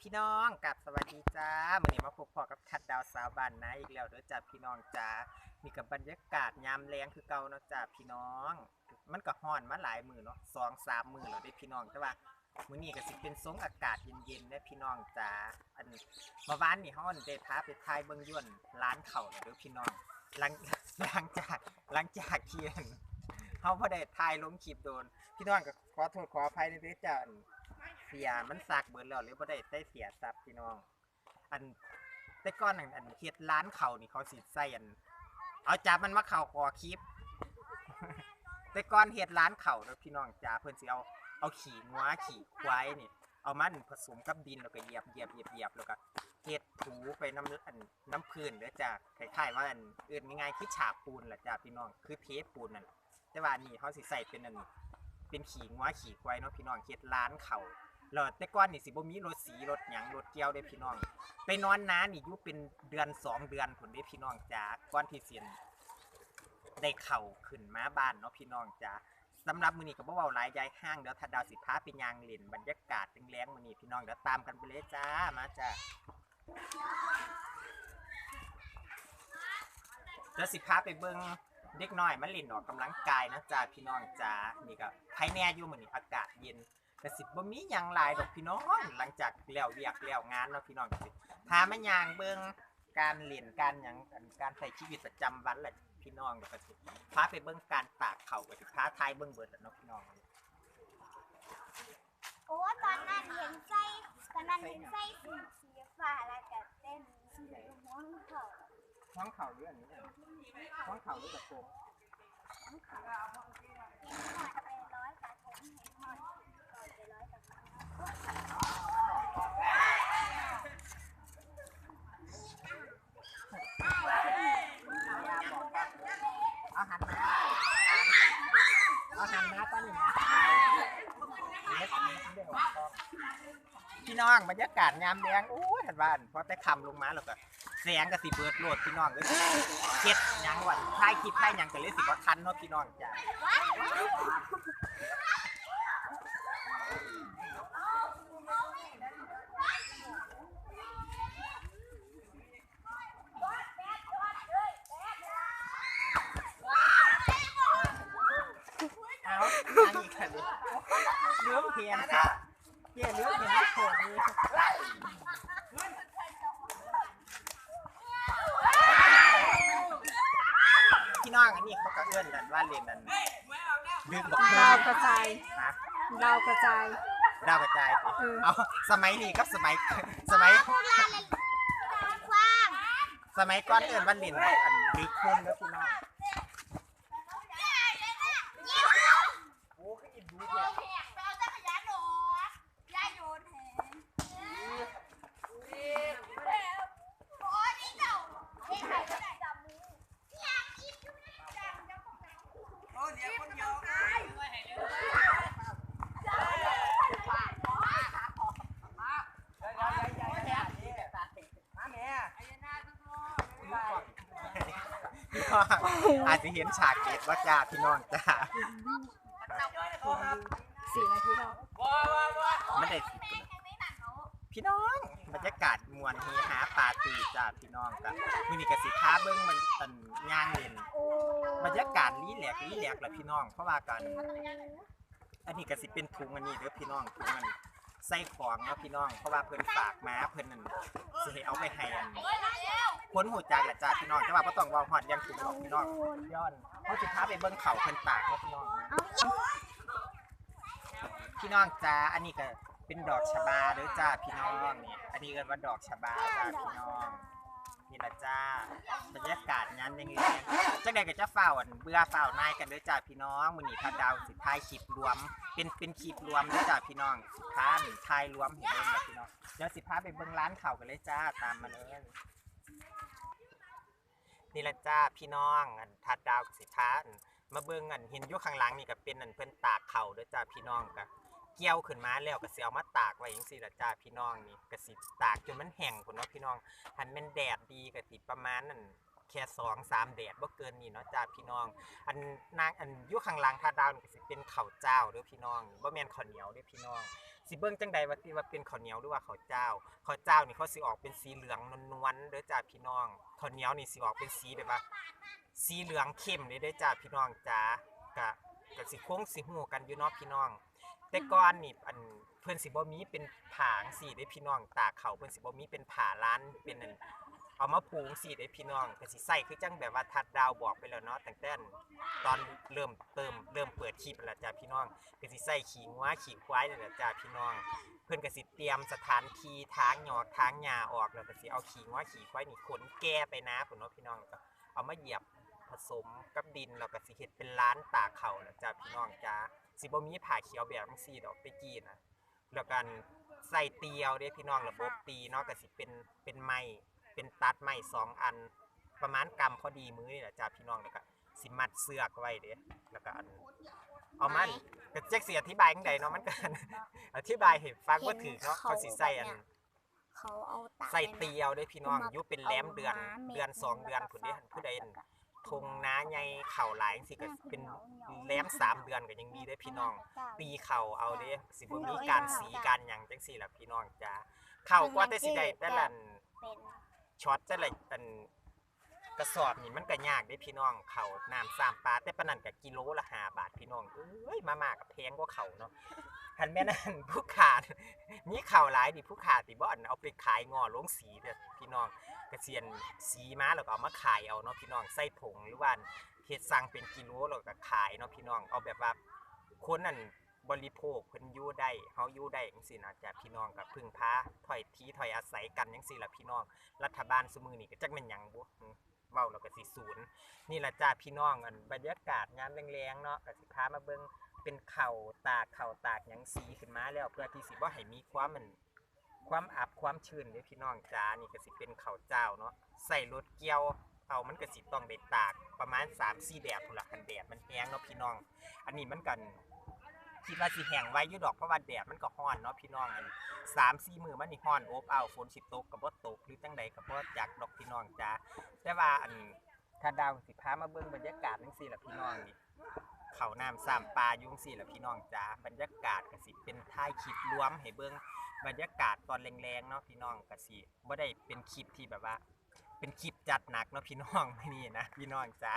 พี่น้องกับสวัสดีจ้ามื่อนี้มาพบพอกับคัดดาวสาวบ้านนะอีกแล้วเด้อจ้าพี่น้องจ้ามีกับบรรยากาศยามแรงคือเก่าเนาะจ้าพี่น้อง มันก็ฮ้อนมาหลายมือเนาะสองสามมือแล้วเด้พี่น้องแต่ว่ามื้อนี้ก็สิเป็นทรงอากาศเย็นๆเด้พี่น้องจ้าอันเมื่อวานนี่เฮาได้าไปทายเบิ่งยวนร้านเขาวแล้วเด้อพี่น้องหลังหลังจากหลังจากเที่อั่นเฮาบ่ได้ทายลงคลิปโดน พี่น้องก็ขอโทษขออภัยในเด้อจ้าอั่น เสียมันสากเบิดแล้วหรือบ่ได้ใส่เสียซับพี่น้อง อันแต่ก่อนอันอันเฮ็ดร้านเขานี่เขาสิใส่อัน เอาจับมันมาเข่าคอคลิป แต่ก่อนเฮ็ดร้านเขาแล้วพี่น้องจ้าเพิ่นสิเอาเอาขี่งัวขี่ควายนี่ เอามันผสมกับดินแล้วก็เหยียบเหยียบเหยียบเหยียบแล้วก็เฮ็ดถูไปน้ำอันน้ำพื้นเด้อจ้าคล้ายๆว่าอันอื่นง่ายๆคือฉาบปูนแหละจ้าพี่น้องคือเทปูนนั่นแต่ว่านี่เขาสิใส่เป็นอันเป็นขี่งัวขี่ควายเนาะพี่น้องเฮ็ดร้านเขา แล้วแต่ก่อนนี่สิบ่มีรถสีรถหยังรถเกี่ยวเด้พี่น้อง ไปนอนนานี่อยู่เป็นเดือนสองเดือนพุ่นเด้พี่น้องจ้าก่อนที่เสิได้เข้าขึ้นมาบ้านเนาะพี่น้องจ้าสำหรับมือนี้ก็บ่เว้าหลายยายห้างเดี๋ยวถ้าดาวสิพาไปยางเล่นบรรยากาศแรงๆมือนี้พี่น้องเดี๋ยวตามกันไปเลยจ้ามาจ้าเดี๋ยวสิพาไปเบิ่งเด็กน้อยมาเล่นออกกำลังกายนะจ้าพี่น้องจ้านี่ก็ใครแน่อยู่มื้อนี้อากาศเย็น ก็สิบ่มีหยังหลายดอกพี่น้องหลังจากแล้วเวียกแล้วงานเนาะพี่น้องก็สิพามาย่างเบิ่งการเล่นการหยังกันการใช้ชีวิตประจำวันแหละพี่น้องก็สิพาไปเบิ่งการตากข้าวก็สิพาทายเบิ่งเบิดแหละเนาะพี่น้อง โอ้ตอนนั้นเห็นไส้ตอนนั้นเห็นไส้สีสีฟ้าแล้วก็เต้นสีม่วงเขาท้องข้าวเรื่องนี้ท้องข้าวหรือกับโกง เห็นหอดไปร้อยกระทงเห็นหอดก่อนไปร้อยกระทง เอาหันมาเอาหันมาตอนนี้เน็ตเน็ตเด้ออกกล้อง พี่น้องบรรยากาศยามแดงโอ้ยทันบ้านพอแต่คำลงมาแล้วก็แสงก็สิเบิดโหลดพี่น้องก็สิเฮ็ดหยังวันถ่ายคลิปถ่ายหยังก็เลยสิบ่ทันเนาะพี่น้องจ้ะเอาอันนี้ค่ะดิเลี้ยวเพียนค่ะ เพียนเลี้ยวเนไม่โผล่ดีพี่น้องอันนี้เขาก็เอื้อนกันว่าเรียนนั้นดึกบอกเพื่ดาวกระจายดาวกระจายดาวกระจายสิเอาสมัยนี้กับสมัยสมัยพวกเราเลยกว้างสมัยก่อนเอื้อนว่าเรียนแบบอันดึกคุณแล้วพี่น้องโอ้ก็อินดูเนี่ย เราจะขยันหนอยายโยนแหงโอ้ยนี่เจ้าเฮ้ยใครก็ได้จับมืออยากกินอยู่นะจังเจ้าของเรา พี่น้ องอาจจะเห็นฉากเด็ดว่าจ้าพี่น้องจ้าสี่นาทีแล้วไม่ได้สิพี่น้องบรรยากาศมวนเฮฮาปาร์ตี้จ้าพี่น้องกับมินิกสิพาเบิ้งมันเป็นย่างเล่นโอ้บรรยากาศรีแลกซ์รีแลกซ์แหละพี่น้องเพราะว่ากัน อันนี้ก็สิเป็นถุงอันนี้เด้อพี่น้องถุงมัน ใส่ของเนาะพี่น้อง เพราะว่าเพิ่นฝากมาเพิ่นนั่นสิให้เอาไปให้อันคนหูจักแหละจ้าพี่น้องแต่ว่าบ่ต้องเว้าฮอดอยังถึงหรอกพี่น้องย้อนเขาสิพาไปเบิ่งเขาเพิ่นตากเนาะพี่น้องพี่น้องจ้าอันนี้ก็เป็นดอกชะบาเด้อจ้าพี่น้องนี่อันนี้เรียกว่าดอกชะบาจ้าพี่น้อง นี่ละจ้าบรรยากาศงานยังไงจังใดก็จะเฝ้าอันเบื่อเฝ้านายกันเด้อจ้าพี่น้องมื้อนี้ทัดดาวสิท้ายคลิปรวม เป็นเป็นคลิปรวมเด้อจ้าพี่น้องสิพาหนึ่งทายรวมเห็นเบิ่งนะพี่น้องเดี๋ยวสิพาไปเบิ่งร้านเขาวกันเลยจ้าตามมาเลยนี่ละจ้าพี่น้องอันทัดดาวกับสิพามาเบิ่งอันเห็นอยู่ข้างหลังนี่ก็เป็นอันเพิ่นตากเข่าเด้อจ้าพี่น้องก็ เกี่ยวขึ้นมาแล้วก็สิเอามาตากไว้จังซี่ละจ้าพี่น้องนี่ก็สิตากจนมันแห้งพุ่นเนาะพี่น้องหันแม่นแดดดีก็สิประมาณนั่นแค่สองสามแดดบ่เกินนี่เนาะจ้าพี่น้อง อันนางอันอยู่ข้างหลังทัดดาวนี่ก็สิเป็นข้าวเจ้าเด้อพี่น้องบ่แม่นข้าวเหนียวเด้อพี่น้องสิเบิ่งจังใดว่าที่ว่าเป็นข้าวเหนียวหรือว่าข้าวเจ้าข้าวเจ้านี่เขาสิออกเป็นสีเหลืองนวลๆเด้อจ้าพี่น้องข้าวเหนียวนี่สิออกเป็นสีแบบว่า สีเหลืองเข้มเลยเด้อจ้าพี่น้องจ้ากะกะสิคงสิฮู้กันอยู่เนาะพี่น้อง แต่ก่อนนี่อันเพิ่อนสิบ่มีเป็นผางสีเด้พี่น้องตากเขาเพิ่อนสิบ่มีเป็นผาล้านเป็นอันเอามาผูงสีเด้พี่น้องก็สิใส่คือจังแบบว่าทัดดาวบอกไปแล้วเนาะตั้งแต่ตอนเริ่มเติมเริ่มเปิดคลิปแล้วจ้าพี่น้องก็สิใส่ขี้งัวขี้ควายนี่แหละจ้าพี่น้อง เพิ่อนก็สิเตรียมสถานที่ทางหยอกทางหญ้าออกแล้วก็สิเอาขี้งัวขี้ควายนี่ขนแก้ไปนะพุ่นเนาะพี่น้องก็เอามาเหยียบผสมกับดินแล้วก็สิเฮ็ดเป็นร้านตากเขาแล้วจ้าพี่น้องจ้า สิบ่มีผ้าเขียวแบบจังซี่ดอกไปกี้นะแล้วกันใส่เตียวเด้พี่น้องระบบตีเนาะก็สิเป็นเป็นไม้เป็นตัดไม้สองอัน ประมาณกำพอดีมือนี่แหละจ้าพี่น้องแล้วก็สิมัดเสือกไว้เด้แล้วก็อันเอามันก็แจ็คสิอธิบายจังไดเนาะมันก็อธิบายให้ฟังว่าถือเนาะเขาสิใส่อันเขาเอาตากใส่เตียวเด้พี่น้องอยู่เป็นแหลมเดือนเดือนสองเดือนผู้ใดผู้ใด ทงน้าใหญ่เข่าหลายจังสิก็เป็นแหลมสามเดือนก็ยังมีได้พี่น้องตีเข่าเอาเด้สิบ่มีการสีการหยังจังซี่ล่ะพี่น้องจ้าเข่ากว่าแต่สิได้แต่ละเป็นช็อตแต่ละอันกระสอบนี่มันก็ยากเด้พี่น้องเข่าน้ำสามปลาแต่ปานนั้นก็กิโลละ5บาทพี่น้องเอ้ยมามากก็แพงกว่าเข่าเนาะ คันแม่นั่นผู้ขาด มีข่าวหลายดิผู้ขาดสิบ่อนเอาไปขายงอลงสีเด้อพี่น้องกระเซียนสีมาแล้วก็เอามาขายเอาเนาะพี่น้องใส่ถุงหรือว่าเฮ็ดสั่งเป็นกิโลแล้วก็ขายเนาะพี่น้องเอาแบบว่าคนนั่นบริโภคเพิ่นอยู่ได้เฮาอยู่ได้จังซี่นะจ้ะพี่น้องก็พึ่งพาถอยทีถอยอาศัยกันจังซี่ล่ะพี่น้อง รัฐบาลซุมื้อนี้ก็จักแม่นหยังบ่อืมเว้าแล้วก็สิศูนย์นี่ล่ะจ้าพี่น้องอันบรรยากาศยามแรงๆเนาะก็สิพามาเบิ่ง เป็นเข้าตากข้าตากหยังสีขึ้นมาแล้ว เพื่อที่สิบ่าให้มีความมัน ความอับความชื้นเด้อพี่น้องจ้านี่ก็สิเป็นเข้าเจ้าเนาะใส่รถเกี่ยวเอามันก็สิต้องได้ตากประมาณ3-4แดดพุ่นล่ะคันแดดมันแห้งเนาะพี่น้อง อันนี้มันกันคิดว่าสิแห้งไว้อยู่ดอกเพราะว่าแดดมันก็ร้อนเนาะพี่น้องอันสามสี่มือมันนี่ร้อนโอบอ้าวฝนสิตกกับบ่ตกหรือจังใดกับบ่จักดอกพี่น้องจ้าแต่ว่าอันถ้าดาวสิพามาเบิ่งบรรยากาศจังซี่ล่ะพี่น้องนี่ เขาน้ำสามปลาอยุ่จังซี่ล่ะพี่น้องจ้าบรรยากาศก็สิเป็นท้ายคลิปรวมให้เบิ่งบรรยากาศตอนแรงๆเนาะพี่น้องก็สิบ่ได้เป็นคลิปที่แบบว่า เป็นคลิปจัดหนักเนาะพี่น้องไม่นี่นะพี่น้องจ้า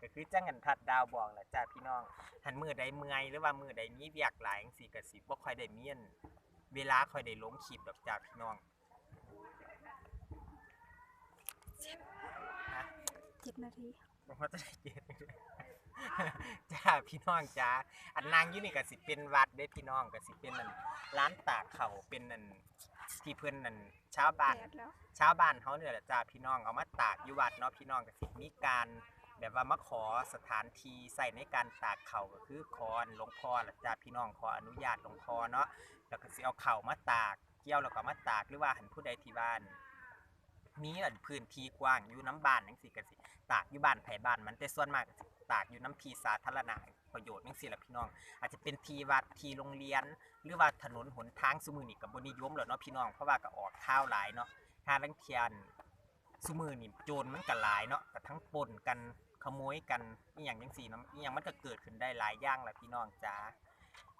ก็คือจังกันทัดดาวบอกแหละจ้าพี่น้องหันมือใดเมื่อยหรือว่ามือใดมีเวียกหลายจังซี่ก็สิบ่ค่อยได้มีอันเวลาค่อยได้ลงคลิปดอกจ้าพี่น้องเจ็ดนาทีบ่ว่าจะได้เก็บ จ้าพี่น้องจ้าอันนางอยู่นี่ก็สิเป็นวัดเด้พี่น้องก็สิเป็นอันร้านตากเขาวเป็นอันที่เพิ่นนั่นชาวบ้าน แปดแล้วชาวบ้านเขาเนี่ยแหละจ้าพี่น้องเอามาตากอยู่วัดเนาะพี่น้องก็สิมีการ แบบว่ามาขอสถานที่ใส่ในการตากเขาวก็คือขอหลวงพ่อละจ้าพี่น้องขออนุญาตหลวงพ่อเนาะแล้วก็สิเอาเข่าวมาตากเกี่ยวแล้วก็มาตากหรือว่าหันผู้ใดที่บ้าน มีอันพื้นที่กว้างอยู่น้ำบ้านจังซี่ก็สิตากอยู่บ้านไผบ้านมันแต่ส่วนมากก็สิ ตากอยู่น้ำทีสาธารณะประโยชน์จังซี่ล่ะพี่น้อง อาจจะเป็นทีวัดทีโรงเรียน หรือว่าถนนหนทางซุมือนี่ก็บ่นิยมแล้วเนาะพี่น้องเพราะว่าก็ออกข่าวหลายเนาะทางลังเทียนซุมือนี่โจรมันก็หลายเนาะก็ทั้งปนกันขโมยกันอีหยังจังซี่เนาะอีหยังมันก็เกิดขึ้นได้หลายอย่างแหละพี่น้องจ๋า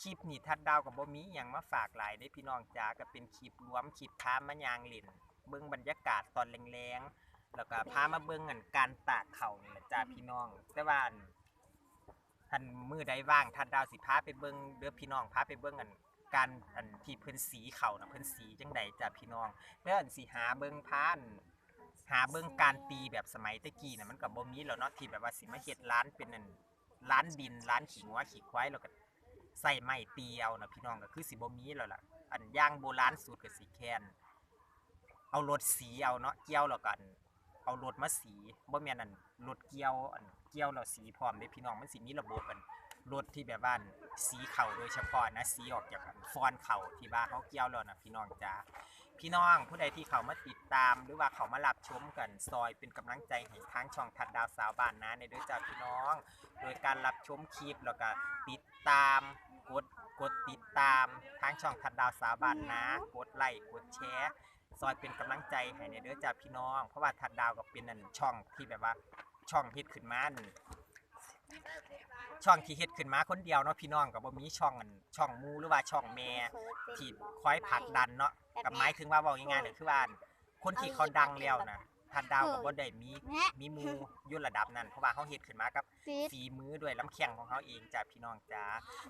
คลิปนี้ทัดดาวกับบ่มีอิหยังมาฝากหลายได้พี่น้องจ๋าก็เป็นคลิปรวมคลิปพามายางเล่นเบิ่งบรรยากาศตอนแรงๆ แล้วก็พามาเบิ่งอันการตากเขาวนี่แหละจ้าพี่น้อง แต่ว่าอันท่านมือใดว่างทัดดาวสิพาไปเบิ่งเด้อพี่น้องพาไปเบิ่งอันการอันที่เพิ่นสีเขานะเพิ่นสีจังใดจ้าพี่น้องเรื่องสิหาเบิ่งพาน หาเบิ่งการตีแบบสมัยตะกี้น่ะมันก็บ่มีแล้วเนาะที่แบบว่าสิมาเฮ็ดร้านเป็นนั่นร้านดินร้านขี้งัวขี้ควายแล้วก็ใส่ไม้ตีเอานะพี่น้องก็คือสิบ่มีแล้วล่ะ อันย่างโบราณสุดก็สิแค่นเอารถสีเอาเนาะเกี่ยวแล้วกัน เอารถมาสีบ่แม่นอันรถเกี่ยวอันเกี่ยวแล้วสีพร้อมเด้พี่น้องมันสิมีระบบอันรถที่แบบว่าสีเข่าโดยเฉพาะนะสีออกจากฟอนเข่าที่ว่านเขาเกี่ยวแล้วนะพี่น้องจ้าพี่น้องผู้ใดที่เขามาติดตาม หรือว่าเขามารับชมกันซอยเป็นกำลังใจให้ทางช่องทัดดาวสาวบ้านนะในด้วยจ้าพี่น้อง โดยการรับชมคลิปแล้วก็ติดตามกดกดติดตามทางช่องทัดดาวสาวบ้านนะ กดไลค์กดแชร์ ซอยเป็นกำลังใจให้ในเด้อจ้าพี่น้อง เพราะว่าทัดดาวก็เป็นนั่นช่องที่แบบว่าช่องฮิตขึ้นมานั่นช่องที่เฮ็ดขึ้นมาคนเดียวเนาะพี่น้องก็บ่มีช่องอันช่องหมู่หรือว่าช่องแม่ที่คอยผลักดันเนาะก็หมายถึงว่าเว้าง่ายๆเนี่ยคือว่าคนที่เขาดังแล้วนะ ทัดดาวก็บ่ได้มีแม่มีหมู่อยู่ระดับนั้นเพราะว่าเขาเฮ็ดขึ้นมากับฟีดฝีมือด้วยลำแข้งของเขาเองจ้ะพี่น้องจ้า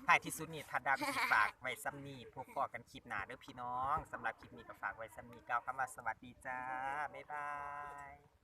ท้ายที่สุดนี่ทัดดาวก็สิฝากไว้ซ้ำนี้พบพอกันคลิปหน้าเด้อพี่น้องสำหรับคลิปนี้ก็ฝากไว้ซ้ำนี้กล่าวคำว่าสวัสดีจ้าบ๊ายบาย